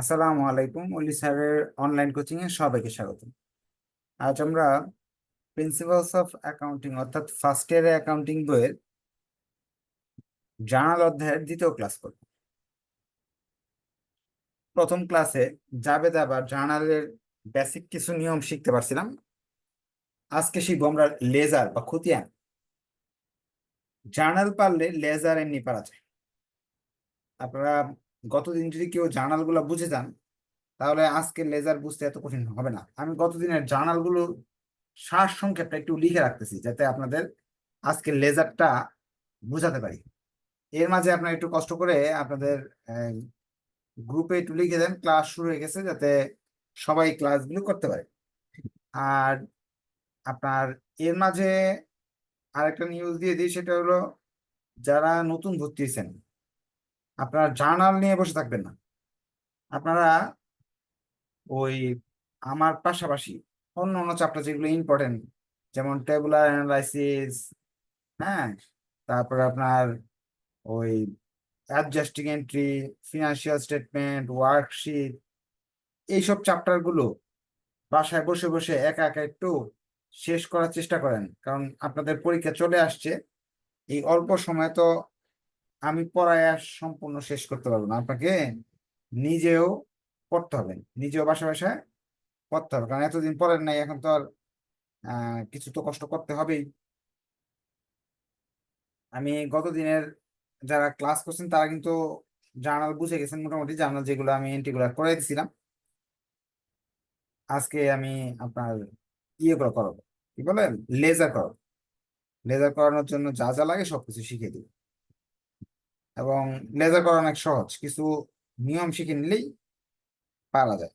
আসসালামু আলাইকুম অলি স্যারের অনলাইন কোচিং এ সবাইকে স্বাগত আজ আমরা প্রিন্সিপালস অফ অ্যাকাউন্টিং অর্থাৎ ফার্স্ট ইয়ারের অ্যাকাউন্টিং বইয়ের জার্নাল অধ্যায়ের দ্বিতীয় ক্লাস করব প্রথম ক্লাসে জাবেদ আবার জার্নালের বেসিক কিছু নিয়ম শিখতে পারছিলাম। আজকে শিখব আমরা লেজার বা খুতিয়ান জার্নাল পারলে লেজার এমনি পারা যায়। আপনারা গতদিন যদি কেউ জার্নালগুলো বুঝে যান, তাহলে আজকে লেজার বুঝতে এত কঠিন হবে না। আমি গতদিনের জার্নালগুলো সার সংক্ষেপটা একটু লিখে রাখতেছি, যাতে আপনাদের আজকে লেজারটা বুঝাতে পারি। এর মাঝে আপনারা একটু কষ্ট করে আপনাদের গ্রুপে একটু লিখে দেন, ক্লাস শুরু হয়ে গেছে, যাতে সবাই ক্লাসগুলো করতে পারে। আর আপনার এর মাঝে আরেকটা নিউজ দিয়ে দিই, সেটা হলো, যারা নতুন ভর্তি হয়েছেন আপনারা জার্নাল নিয়ে বসে থাকবেন না। আপনারা ওই আমার পাশাপাশি অন্য অন্য চ্যাপ্টার যেগুলো ইম্পর্টেন্ট যেমন টেবুলার অ্যানালাইসিস হ্যাঁ? তারপরে আপনার ওই adjusting entry financial statement worksheet এইসব চ্যাপ্টারগুলো বাসায় বসে বসে একা একা একটু শেষ করার চেষ্টা করেন। কারণ আপনাদের পরীক্ষা চলে আসছে, এই অল্প সময় তো আমি পড়ায় সম্পূর্ণ শেষ করতে পারব না। আপনাকে নিজেও পড়তে হবে। নিজেও বাসা বাসায় পড়তে হবে। কারণ এতদিন পড়েন নাই, এখন তো আর কিছু তো কষ্ট করতে হবেই। আমি গত দিনের যারা ক্লাস করছেন, তারা কিন্তু জার্নাল বুঝে গেছেন, মোটামুটি জার্নাল যেগুলো আমি এন্ট্রিগুলো করে দিয়েছিলাম আজকে আমি আপনার ইয়ে করে করাবো। কি বলেন? লেজার করাবো। লেজার করানোর জন্য যা যা লাগে সবকিছু শিখিয়ে দিব। এবং লেজার করা অনেক সহজ। কিছু নিয়ম শিখে নিলেই পারা যায়।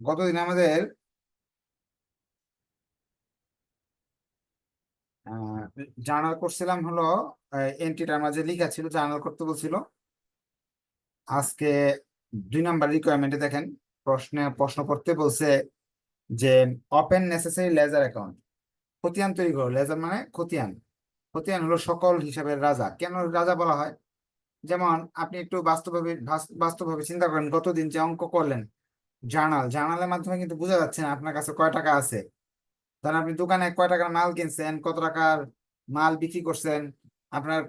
গতদিন আমাদের জার্নাল করছিলাম হলো এন্ট্রিটার মাঝে লিখা ছিল, জার্নাল করতে বলছিল, আজকে দুই নাম্বার রিকোয়ারমেন্টে দেখেন প্রশ্নে, প্রশ্ন করতে বলছে যে ওপেন নেসেসারি লেজার অ্যাকাউন্ট খতিয়ান তৈরি করো। লেজার মানে খতিয়ান। খতিয়ান হলো সকল হিসাবের রাজা। কেন রাজা বলা হয়? যেমন, আপনি একটু বাস্তবভাবে বাস্তবভাবে চিন্তা করেন, গতদিন যে অঙ্ক করলেন, জার্নাল। জার্নালের মাধ্যমে কিন্তু বোঝা যাচ্ছে না আপনার কাছে কয় টাকা আছে। ধরেন আপনি দোকানে কয় টাকার মাল কিনছেন, কত টাকার মাল বিক্রি করছেন, আপনার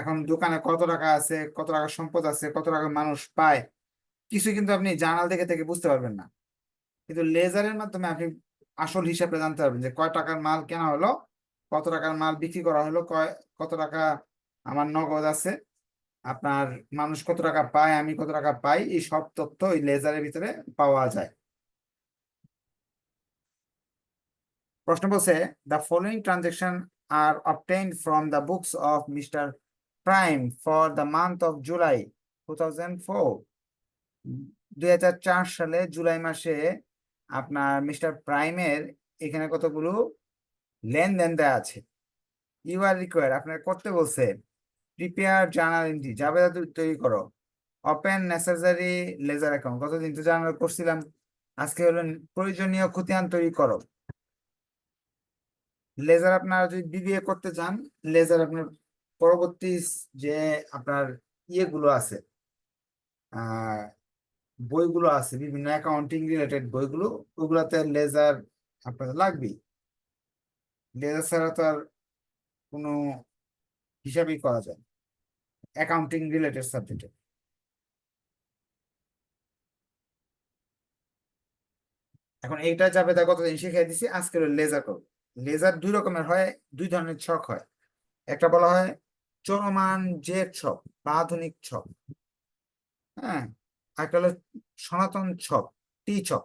এখন দোকানে কত টাকা আছে, কত টাকার সম্পদ আছে, কত টাকা মানুষ পায় কিছু কিন্তু আপনি জার্নাল দেখে থেকে বুঝতে পারবেন না। কিন্তু লেজারের মাধ্যমে আপনি আসল হিসাবটা জানতে পারবেন যে কয় টাকার মাল কেনা হলো, কত টাকার মাল বিক্রি করা হলো, কয়, কত টাকা আমার নগদ আছে, আপনার মানুষ কত টাকা পায়, আমি কত টাকা পাই, এই সব তথ্য ওই লেজারের ভিতরে পাওয়া যায়। প্রশ্ন বলছে the following transaction are obtained from the books of mister Prime for the month of July two thousand four দুই হাজার চার সালে জুলাই মাসে আপনার মিস্টার প্রাইমের এখানে কতগুলো লেনদেন দেওয়া আছে? ইউ আর রিকোয়ার আপনার করতে বলছে প্রিপেয়ার জার্নাল এন্ট্রি জাবেদা তৈরি করো। ওপেন নেসেসারি লেজার অ্যাকাউন্ট কতদিন তো জার্নাল করছিলাম। আজকে হলো প্রয়োজনীয় খতিয়ান তৈরি করো। লেজার আপনার যদি বিবিএ করতে চান লেজার আপনার পরবর্তী যে আপনার ইয়েগুলো আছে বইগুলো আছে, বিভিন্ন অ্যাকাউন্টিং রিলেটেড বইগুলো, ওগুলাতে লেজার আপনাদের লাগবেই। লেজার ছাড়া তো আর কোনো হিসাবই করা যায় অ্যাকাউন্টিং রিলেটেড সাবজেক্টে এখন এইটা যাবে তা কতদিন শিখিয়ে দিছি, আজকে লেজার করব। লেজার দুই রকমের হয়, দুই ধরনের ছক হয়। একটা বলা হয় চলমান জেট ছক, বা আধুনিক ছক। হ্যাঁ? একটা হলো সনাতন ছক টি ছক।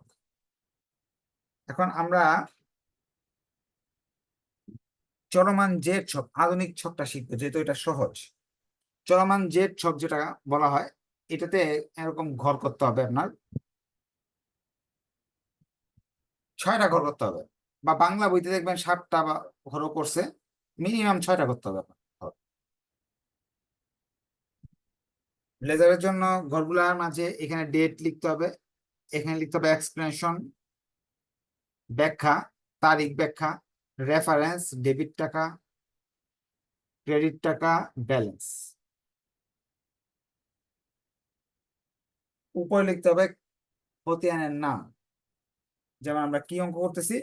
এখন আমরা চলমান জেট ছক, আধুনিক ছকটা শিখব, যেহেতু এটা সহজ। চলমান জেট ছক যেটা বলা হয়, এটাতে এরকম ঘর করতে হবে আপনার। ছয়টা ঘর করতে হবে, বা বাংলা বইতে দেখবেন সাতটা বা ঘরও করছে মিনিমাম ছয়টা করতে হবে লেজারের জন্য ঘরগুলার মাঝে এখানে ডেট লিখতে হবে। এখানে লিখতে হবে এক্সপ্লেনেশন ব্যাখ্যা, তারিখ ব্যাখ্যা রেফারেন্স ডেবিট টাকা ক্রেডিট টাকা ব্যালেন্স উপরে লিখতে হবে খতিয়ানের নাম। যেমন আমরা কি অঙ্ক করতেছি?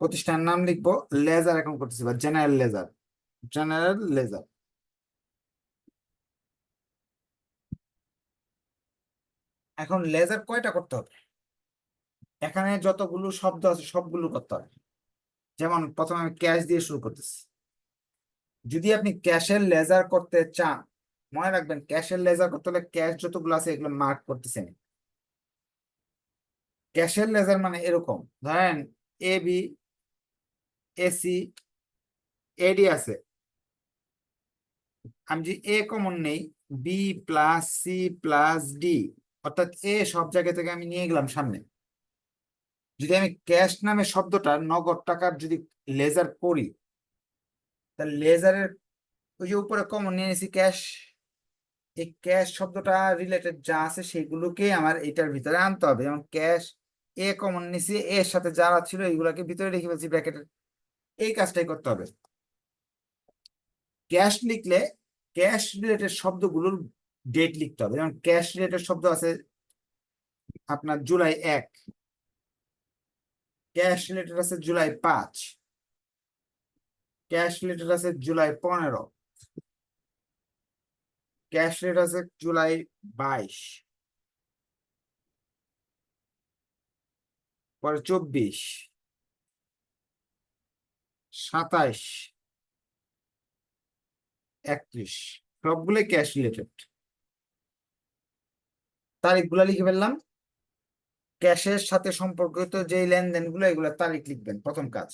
প্রতিষ্ঠানের নাম লিখব, লেজার এখন করতেছি বা জেনারেল লেজার জেনারেল লেজার এখন লেজার কয়টা করতে হবে? এখানে যতগুলো শব্দ আছে, সবগুলো করতে হবে। যেমন প্রথমে আমি ক্যাশ দিয়ে শুরু করতেছি। যদি আপনি ক্যাশের লেজার করতে চান, মনে রাখবেন ক্যাশের লেজার করতে হলে ক্যাশ যতগুলো আছে এগুলো মার্ক করতেছেন ক্যাশের লেজার মানে এরকম, ধরেন এ বি এসি এডি আছে। আমি যদি এ কমন নেই B plus C plus D অর্থাৎ এ সব জায়গা থেকে আমি নিয়ে গেলাম সামনে। যদি আমি ক্যাশ নামে শব্দটা নগদ টাকার যদি লেজার করি তাহলে লেজারের ওই যে উপরে কমন নিয়ে নিয়েছি ক্যাশ এই ক্যাশ শব্দটা রিলেটেড যা আছে সেগুলোকে আমার এটার ভিতরে আনতে হবে। যেমন ক্যাশ এ কমন নিয়েছি এর সাথে যারা ছিল এইগুলাকে ভিতরে রেখে ফেলছি ব্র্যাকেটের এই কাজটাই করতে হবে। ক্যাশ লিখলে ক্যাশ রিলেটেড শব্দগুলোর ডেট লিখতে হবে। যেমন ক্যাশ রিলেটেড শব্দ আছে আপনার জুলাই এক। ক্যাশ রিলেটেড আছে জুলাই পাঁচ। ক্যাশ রিলেটেড আছে জুলাই পনেরো। ক্যাশ রেট আছে জুলাই বাইশ। পরে চব্বিশ। সাতাইশ। একত্রিশ। সবগুলো ক্যাশ রিলেটেড তারিখগুলো লিখে ফেললাম। ক্যাশের সাথে সম্পর্কিত যে লেনদেনগুলো এগুলো তারিখ লিখবেন, প্রথম কাজ।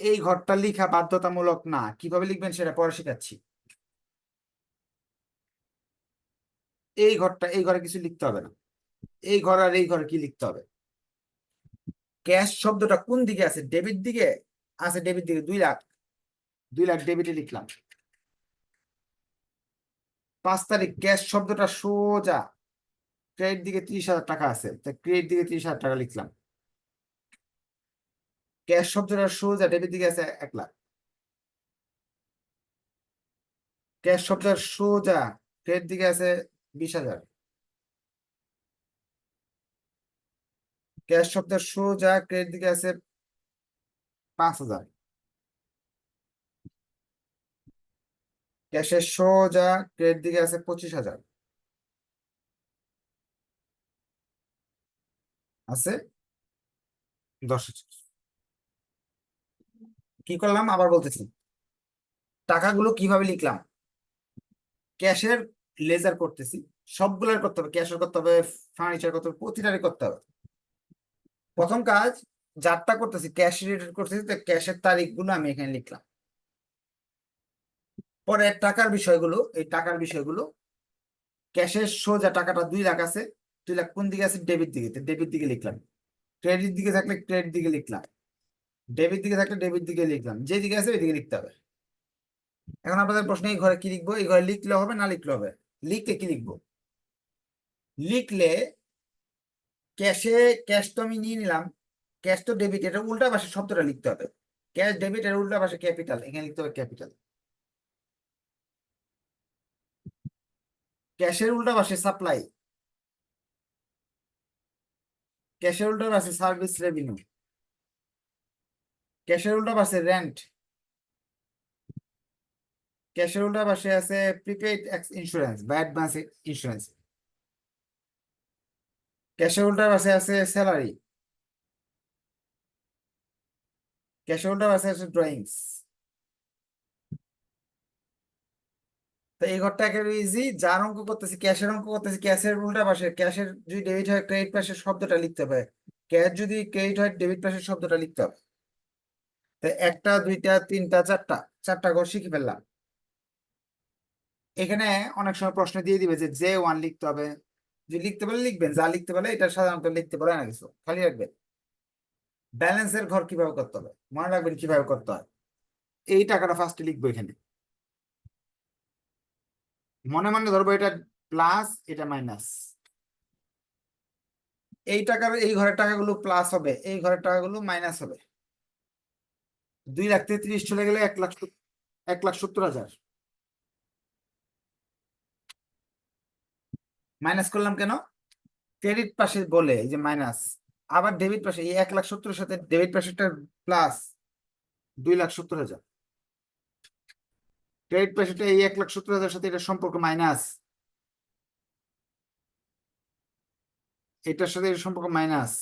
এই ঘরটা লিখা বাধ্যতামূলক না, কীভাবে লিখবেন সেটা পরে শেখাচ্ছি। এই ঘরটা, এই ঘরে কিছু লিখতে হবে না। এই ঘর আর এই ঘরে কি লিখতে হবে? ক্যাশ শব্দটা কোন দিকে আছে? ডেবিট দিকে? আছে ডেবিট দিকে দুই লাখ। দুই লাখ ডেবিটে লিখলাম। পাঁচ তারিখ ক্যাশ শব্দটা সোজা। ক্রেডিট দিকে ত্রিশ হাজার টাকা আছে। তাই ক্রেডিট দিকে ত্রিশ হাজার টাকা লিখলাম। ক্যাশ শব্দটা সোজা, ডেবিট দিকে আছে এক লাখ। ক্যাশ শব্দটা সোজা, ক্রেডিট দিকে আছে বিশ হাজার। ক্যাশ শব্দের সোজা, ক্রেডিট দিকে আছে পাঁচ হাজার। ক্যাশের সোজা ক্রেডিট দিকে আছে পঁচিশ হাজার। আছে? দশ হাজার। কি করলাম? আবার বলতেছি। টাকাগুলো কীভাবে লিখলাম? ক্যাশের লেজার করতেছি। সবগুলোর করতে হবে। ক্যাশের করতে হবে ফার্নিচার করতে হবে, প্রতিটারই করতে হবে। প্রথম কাজ যারটা করতেছি, ক্যাশ রিলেটেড করতেছি, তো ক্যাশের তারিখগুলো আমি এখানে লিখলাম। পরে টাকার বিষয়গুলো, এই টাকার বিষয়গুলো, ক্যাশের সোজা টাকাটা দুই লাখ আছে, দুই লাখ কোন দিকে আছে? ডেবিট দিকে ডেবিট দিকে লিখলাম। ক্রেডিট দিকে থাকলে ক্রেডিট দিকে লিখলাম। ডেবিট দিকে থাকলে ডেবিট দিকে লিখলাম। যে দিকে আছে ওই দিকে লিখতে হবে। এখন আপনাদের প্রশ্ন, এই ঘরে কি লিখব? এই ঘরে লিখলে হবে না লিখলে হবে? লিখলে কি লিখব? লিখলে ক্যাশে, ক্যাশ তো আমি নিয়ে নিলাম। ক্যাশ তো ডেবিট, এটা উল্টা পাশে শব্দটা লিখতে হবে। ক্যাশ, ডেবিট এর উল্টা পাশে ক্যাপিটাল, এখানে লিখতে হবে ক্যাপিটাল। ক্যাশের উল্টা পাশে সাপ্লাই। ক্যাশের উল্টা পাশে সার্ভিস রেভিনিউ। ক্যাশের উল্টা পাশে রেন্ট। ক্যাশের উল্টা পাশে আছে প্রিপেড ইন্স্যুরেন্স বা অ্যাডভান্স ইন্স্যুরেন্স। ক্যাশের উল্টা পাশে আছে স্যালারি। ক্যাশের উল্টা পাশে আছে ড্রয়িংস। তো এই ঘরটা একেবারে ইজি যার অঙ্ক করতেছি ক্যাশের অঙ্ক করতেছি ক্যাশের উল্টা পাশে ক্যাশের যদি ডেবিট হয় ক্রেডিট পাশের শব্দটা লিখতে হবে। ক্যাশ যদি ক্রেডিট হয় ডেবিট পাশের শব্দটা লিখতে হবে। তো একটা, দুইটা, তিনটা, চারটা চারটা ঘর শিখে ফেললাম। এখানে অনেক সময় প্রশ্ন দিয়ে দিবে যে জে ওয়ান লিখতে হবে। যদি লিখতে পারলে লিখবেন। যা লিখতে পারলে এটা সাধারণত লিখতে পারে না কিছু। খালি রাখবেন। ব্যালেন্সের ঘর কীভাবে করতে হবে? মনে রাখবেন কীভাবে করতে হয়। এই টাকাটা ফার্স্টে লিখব এখানে। মনে মনে ধরবো এটা প্লাস এটা মাইনাস এই টাকার, এই ঘরের টাকাগুলো প্লাস হবে, এই ঘরের টাকাগুলো মাইনাস হবে। দুই লাখ তেত্রিশ চলে গেলে এক লাখ এক লাখ সত্তর হাজার। মাইনাস করলাম কেন? ক্রেডিট পাশে বলে, এই যে মাইনাস আবার ডেবিট পাশে, এই এক লাখ সত্তরের সাথে ডেবিট পাশেটা প্লাস দুই লাখ সত্তর হাজার। ক্রেডিট পাশেটা এই এক লাখ সত্তর হাজার সাথে এটা সম্পর্ক মাইনাস এটার সাথে এর সম্পর্ক মাইনাস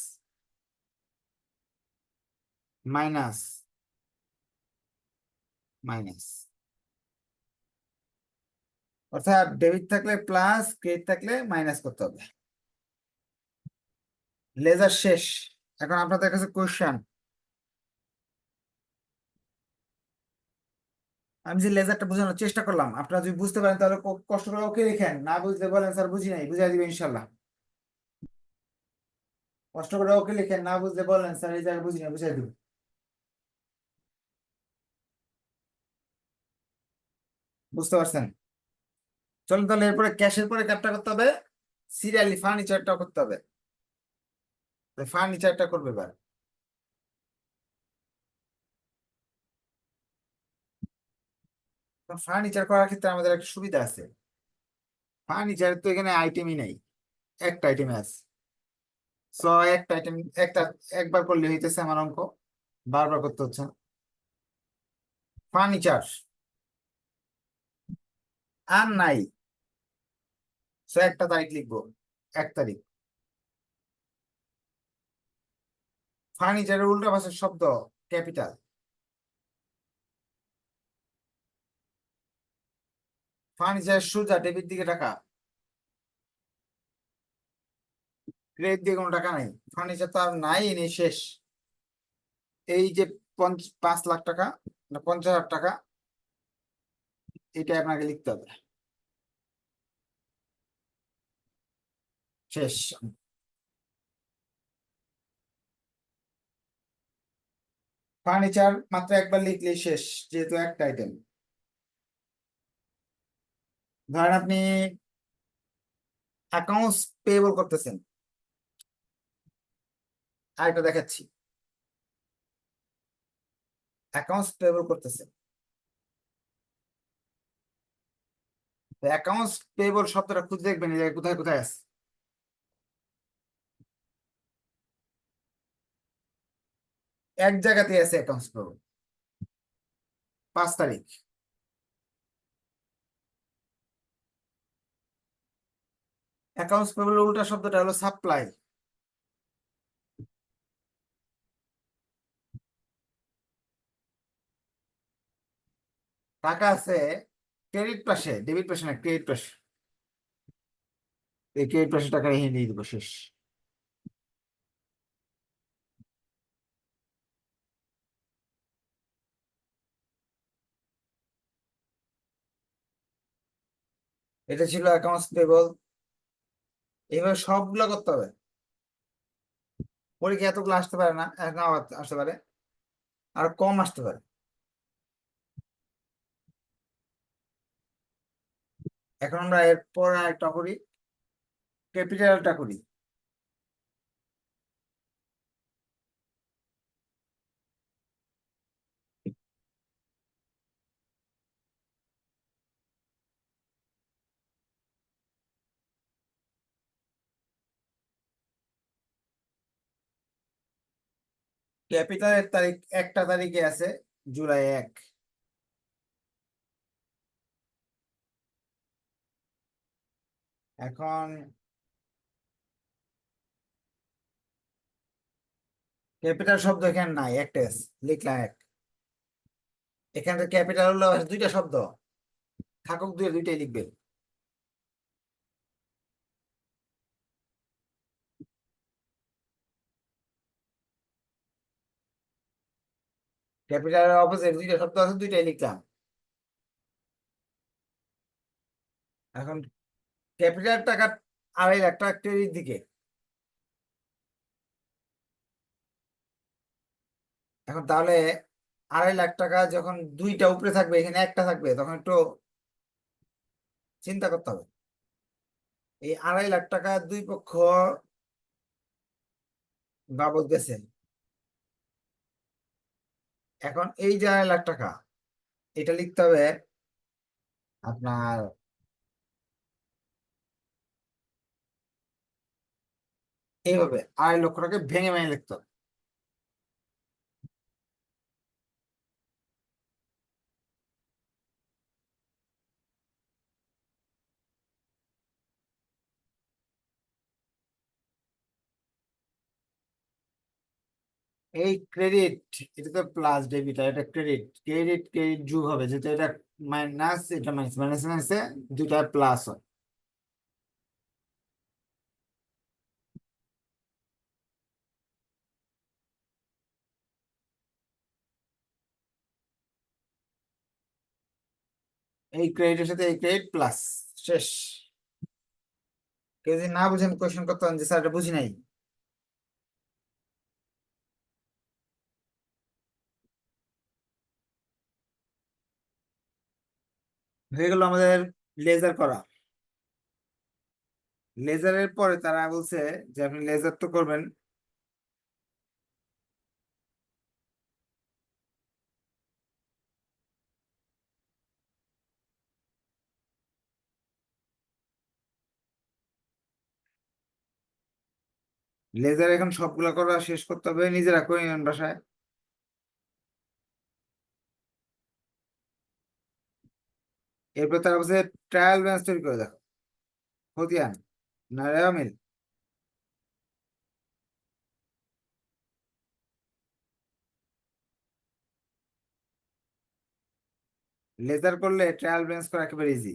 মাইনাস মাইনাস অর্থাৎ ডেবিট থাকলে প্লাস ক্রেডিট থাকলে মাইনাস করতে হবে। লেজার শেষ। এখন আপনাদের কাছে কোশ্চেন আমি যে লেজারটা বোঝানোর চেষ্টা করলাম, আপনারা যদি বুঝতে পারেন তাহলে কষ্ট করে ওকে লিখেন না বুঝতে বলেন স্যার বুঝি নাই, বুঝাই দিবেন ইনশাল্লাহ কষ্ট করে ওকে লিখেন না বুঝতে বলেন স্যার এই জায়গায় বুঝি না বুঝাই দিব বুঝতে পারছেন? চলুন তাহলে এরপরে ক্যাশের পরে কাটটা করতে হবে, সিরিয়ালি ফার্নিচারটা করতে হবে। ফার্নিচারটা করবে এবার। ফার্নিচার করার ক্ষেত্রে আমাদের একটা সুবিধা আছে। ফার্নিচার তো এখানে আইটেমই নাই। একটা আইটেম আছে। সো একটা আইটেম একটা, একবার করলে হইতেছে আমার অঙ্ক। বারবার করতে হচ্ছে ফার্নিচার আর নাই। সো একটা তারিখ লিখব। এক তারিখ। ফার্নিচারের উল্টা ভাষার শব্দ ক্যাপিটাল ফার্নিচার সোজা ডেবিট দিকে টাকা। ক্রেডিট দিয়ে কোনো টাকা নাই। ফার্নিচার তো আর নাই নেই শেষ। এই যে পাঁচ লাখ টাকা, না পঞ্চাশ হাজার টাকা, এটা আপনাকে লিখতে হবে। শেষ। ফার্নিচার মাত্র একবার লিখলেই শেষ, যেহেতু একটা আইটেম ধরেন আপনি অ্যাকাউন্টস পেয়েবল করতেছেন। আরেকটা দেখাচ্ছি। অ্যাকাউন্টস পেয়েবল করতেছেন। অ্যাকাউন্টস পেয়েবল শব্দটা খুঁজে দেখবেন কোথায় কোথায় আছে? এক জায়গাতে আছে অ্যাকাউন্টস পেয়েবল পাঁচ তারিখ। অ্যাকাউন্টস পেয়েবল উল্টা শব্দটা হলো সাপ্লাই টাকা আছে ক্রেডিট পাশে ডেবিট পাশে না ক্রেডিট পাশে। এই ক্রেডিট পাশে টাকা রেখে দিয়ে দিব, শেষ। এটা ছিল অ্যাকাউন্টস পেবল এইভাবে সবগুলো করতে হবে। পরীক্ষা এতগুলো আসতে পারে না নাও আসতে পারে, আর কম আসতে পারে। এখন আমরা এরপর একটা করি ক্যাপিটালটা করি। ক্যাপিটালের তারিখ একটা তারিখে আছে, জুলাই এক। এখন ক্যাপিটাল শব্দ এখানে নাই একটা লিখলাম এক। এখানে ক্যাপিটাল হলো দুইটা শব্দ, থাকুক দুই দুইটাই লিখবে। ক্যাপিটালের অপোজিট দুইটা শব্দ আছে, দুইটাই লিখলাম। এখন ক্যাপিটাল টাকা আড়াই লাখ টাকা দিকে। এখন তাহলে আড়াই লাখ টাকা যখন দুইটা উপরে থাকবে, এখানে একটা থাকবে, তখন একটু চিন্তা করতে হবে। এই আড়াই লাখ টাকা দুই পক্ষ বাবদ গেছে। এখন এই যে আড়াই লাখ টাকা, এটা লিখতে হবে আপনার এইভাবে আড়াই লক্ষ টাকা ভেঙে ভেঙে লিখতে হবে। এই ক্রেডিট এটা তো প্লাস ডেবিট আর এটা ক্রেডিট ক্রেডিট ক্রেডিট যোগ হবে, যেহেতু এটা মাইনাস এটা মাইনাস মাইনাস মাইনাসে দুটা প্লাস হয়। এই ক্রেডিটের সাথে এই ক্রেডিট প্লাস শেষ। কেউ যদি না বুঝেন কোয়েশ্চেন করতে যে স্যার এটা বুঝি নাই? হয়ে গেল আমাদের লেজার করা। লেজারের পরে তারা বলছে যে আপনি লেজার তো করবেন। লেজার এখন সবগুলা করা শেষ করতে হবে নিজেরা করে নেন বাসায়। এরপর তারা বলছে ট্রায়াল ব্যালেন্স তৈরি করে দেখো। খতিয়ান না রেওয়া মিল লেজার করলে ট্রায়াল ব্যালেন্স করা একেবারে ইজি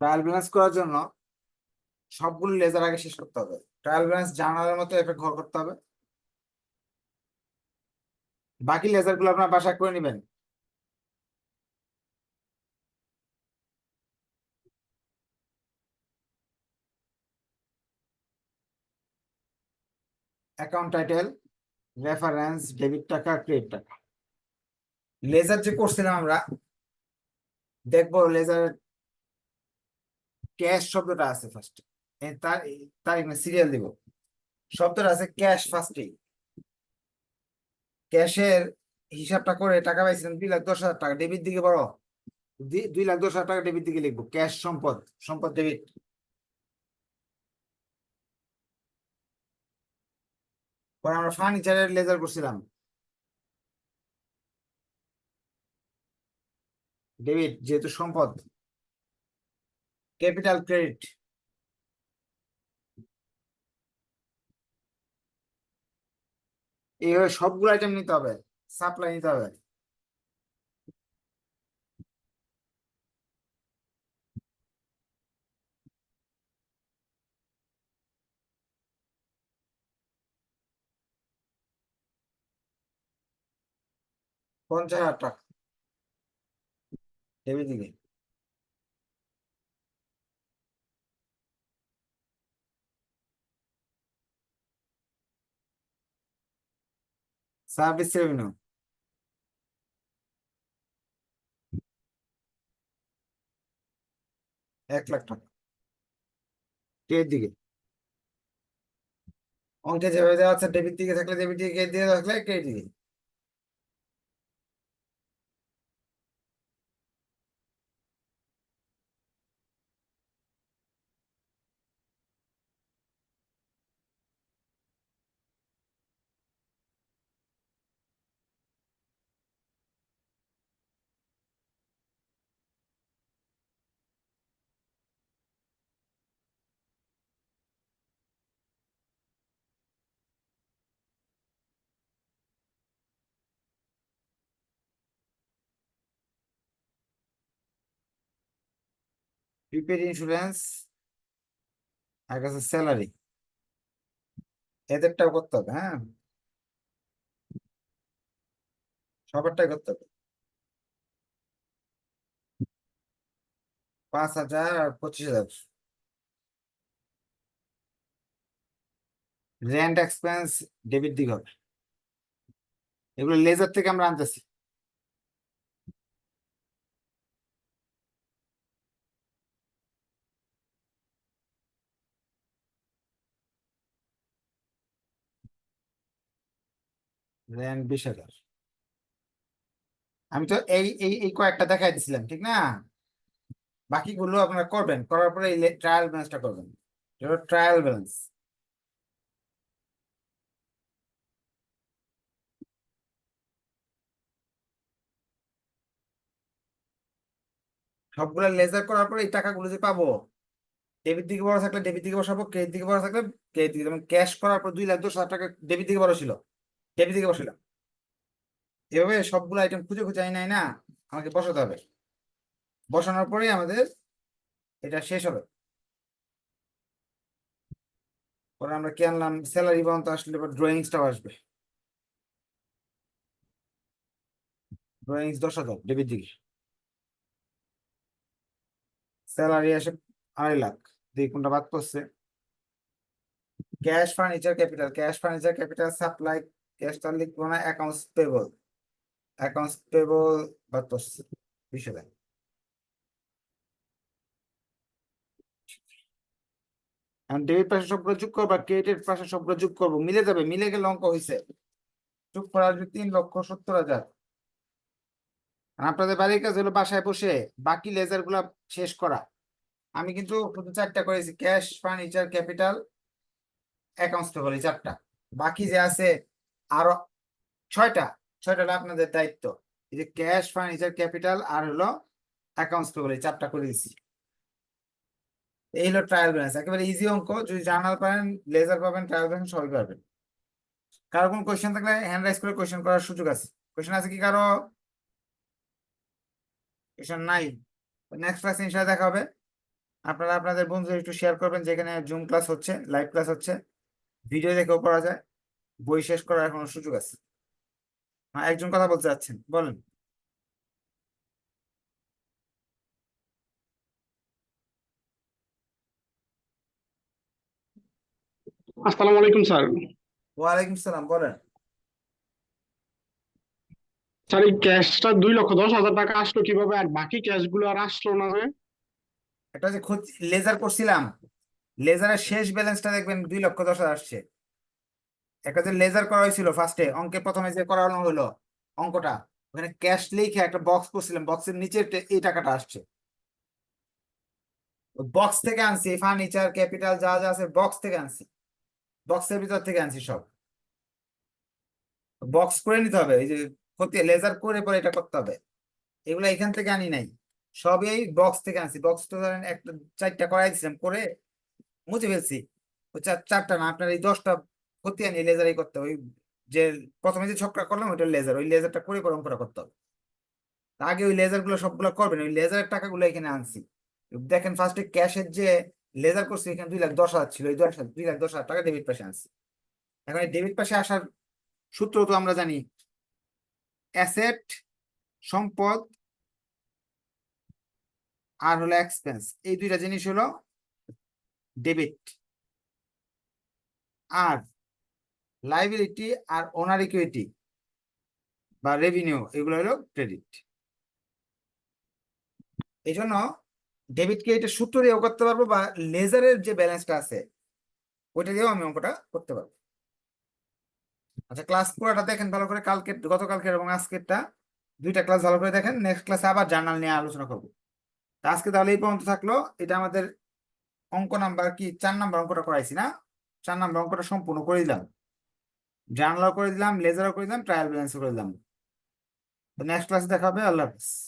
ট্রায়াল ব্যালেন্স করার জন্য সবগুলো লেজার আগে শেষ করতে হবে। ট্রায়াল ব্যালেন্স জানালার মতো এফেক্ট ঘর করতে হবে। বাকি লেজারগুলো আপনার বাসায় করে নেবেন। অ্যাকাউন্ট টাইটেল রেফারেন্স ডেবিট টাকা ক্রেডিট টাকা। লেজার যে করছিলাম আমরা, দেখব লেজার ক্যাশ শব্দটা আছে ফার্স্টে তার তার সিরিয়াল দিব। শব্দটা আছে ক্যাশ ফার্স্টেই ক্যাশের হিসাবটা করে টাকা পাইছিলাম দুই লাখ দশ হাজার টাকা ডেবিট দিকে বড়। দুই লাখ দশ হাজার টাকা ডেবিট দিকে লিখব ক্যাশ সম্পদ সম্পদ ডেবিট পরে আমরা ফার্নিচারের লেজার করছিলাম। ডেবিট যেহেতু সম্পদ। ক্যাপিটাল ক্রেডিট এইভাবে সবগুলো আইটেম নিতে হবে সাপ্লাই নিতে হবে। পঞ্চাশ হাজার টাকা। ডেবিট রেভিনিউ এক লাখ টাকা এর দিকে অঙ্কে যেভাবে দেওয়া আছে ডেবিট দিকে থাকলে ডেবিট দিকে দিয়ে থাকলে ক্রেডিট দিকে প্রিপেড ইন্স্যুরেন্স আর কাছে স্যালারি এদেরটাও করতে হবে হ্যাঁ? সবারটাই করতে হবে। পাঁচ হাজার আর পঁচিশ হাজার। রেন্ট এক্সপেন্স ডেবিট দিকে হবে। এগুলো লেজার থেকে আমরা আনতেছি। দেন বিশ হাজার। আমি তো এই এই এই কয়েকটা দেখাই দিছিলাম, ঠিক না? বাকিগুলো আপনারা করবেন, করার পরে ট্রায়াল ব্যালেন্সটা করবেন। ট্রায়াল ব্যালেন্স সবগুলা লেজার করার পরে এই টাকাগুলো যে পাবো ডেবিট দিকে বড় থাকলে ডেবিট দিকে বসাবো ক্রেডিট দিকে বড় থাকলে ক্রেডিট দিকে যেমন ক্যাশ করার পর দুই লাখ দশ হাজার টাকা ডেবিট দিকে বড় ছিল। ডেবিট দিকে বসালাম। এভাবে সবগুলো আইটেম খুঁজে খুঁজে আই নাই না আমাকে বসাতে হবে। বসানোর পরেই আমাদের এটা শেষ হবে। পরে আমরা কি আনলাম? স্যালারি বাউন্স আসলে এবার ড্রয়িংসটাও আসবে। ড্রয়িংস দশ হাজার ডেবিট দিকে। স্যালারি আসে আড়াই লাখ। দেখি কোনটা বাদ পড়ছে। Cash furniture capital cash furniture capital supply cash তার লিখব না অ্যাকাউন্টস পেবল অ্যাকাউন্টস পেবল বিশ এখন ডেবিট পাশে সবগুলো যোগ করব আর পাশে সবগুলো যোগ করব, মিলে যাবে, মিলে গেলে অঙ্ক হয়েছে যোগ করা আসবে তিন লক্ষ সত্তর হাজার। আপনাদের বাড়ির কাজ হলো বাসায় বসে বাকি লেজারগুলা শেষ করা। আমি কিন্তু চারটা করেছি cash furniture capital accounts payable এই চারটা। বাকি যে আছে আরও ছয়টা ছয়টা আপনাদের দায়িত্ব। এই যে ক্যাশ, ফার্নিচার, ক্যাপিটাল আর হলো অ্যাকাউন্টস পেবল এই চারটা করে দিচ্ছি এই হলো ট্রায়াল ব্যালেন্স একেবারে ইজি অঙ্ক, যদি জার্নাল পারেন লেজার পাবেন ট্রায়াল ব্যালেন্স সবই পাবেন কারও কোনো কোয়েশ্চেন থাকলে হ্যান্ড রাইজ করে কোয়েশ্চেন করার সুযোগ আছে। কোয়েশ্চেন আছে কি কারও? কোয়েশ্চেন নাই। নেক্সট ক্লাসে ইনশাআল্লাহ দেখা হবে। আপনারা আপনাদের বন্ধুদের একটু শেয়ার করবেন, যেখানে জুম ক্লাস হচ্ছে লাইভ ক্লাস হচ্ছে। ভিডিও দেখেও পড়া যায়। বই শেষ করার এখনও সুযোগ আছে। হ্যাঁ একজন কথা বলতে চাচ্ছেন বলেন। আসসালামু আলাইকুম স্যার। ওয়ালাইকুম সালাম বলেন। স্যার এই ক্যাশটা দুই লক্ষ দশ হাজার টাকা আসলো কীভাবে আর বাকি ক্যাশগুলো আর আসলো না যে একটা যে খোঁজ লেজার করছিলাম। লেজারের শেষ ব্যালেন্সটা দেখবেন দুই লক্ষ দশ হাজার আসছে। একটা যে লেজার করা হয়েছিল ফার্স্টে অঙ্কে প্রথমে যে করানো হলো অঙ্কটা, ওখানে ক্যাশ লিখে একটা বক্স করছিলাম বক্সের নিচে এই টাকাটা আসছে। বক্স থেকে আনছি ফার্নিচার ক্যাপিটাল যা যা আছে বক্স থেকে আনছি। বক্সের ভিতর থেকে আনছি সব। বক্স করে নিতে হবে, এই যে ক্ষতি লেজার করে পরে এটা করতে হবে। এগুলো এখান থেকে আনি নাই। সবই বক্স থেকে আনছি। বক্স তো ধরেন একটা, চারটা করাই দিছিলাম করে মুছে ফেলছি। চারটা না, আপনার এই দশটা ক্ষতি আনি লেজারই করতে হবে। ওই যে প্রথমে যে ছকটা করলাম, ওইটা লেজার ওই লেজারটা করে পরে অঙ্কটা করতে হবে। আগে ওই লেজারগুলো সবগুলো করবেন, ওই লেজারের টাকাগুলো এখানে আনছি। দেখেন ফার্স্টে ক্যাশের যে লেজার করছি, এখানে দুই লাখ দশ হাজার ছিল, ওই দশ হাজার, দুই লাখ দশ হাজার টাকা ডেবিট পাশে আনছি। এখন এই ডেবিট পাশে আসার সূত্র তো আমরা জানি। অ্যাসেট সম্পদ আর হলো এক্সপেন্স এই দুইটা জিনিস হলো ডেবিট আর লাইবিলিটি আর ওনার ইকুইটি বা রেভিনিউ এগুলো হলো ক্রেডিট এই জন্য ডেবিট ক্রেডিটের সূত্র দিয়েও করতে পারব বা লেজারের যে ব্যালেন্সটা আছে, ওইটা দিয়েও আমি অঙ্কটা করতে পারব। আচ্ছা ক্লাস পুরোটা দেখেন ভালো করে কালকে গতকালকের এবং আজকেরটা। দুইটা ক্লাস ভালো করে দেখেন নেক্সট ক্লাসে আবার জার্নাল নিয়ে আলোচনা করব। আজকে তাহলে এই পর্যন্ত থাকল। এটা আমাদের অঙ্ক নাম্বার কি? চার নাম্বার অঙ্কটা করাইছি না? চার নাম্বার অঙ্কটা সম্পূর্ণ করে দিলাম। জার্নালও করে দিলাম, লেজারও করে দিলাম ট্রায়াল ব্যালেন্সও করে দিলাম। নেক্সট ক্লাসে দেখা হবে, আল্লাহ হাফিজ।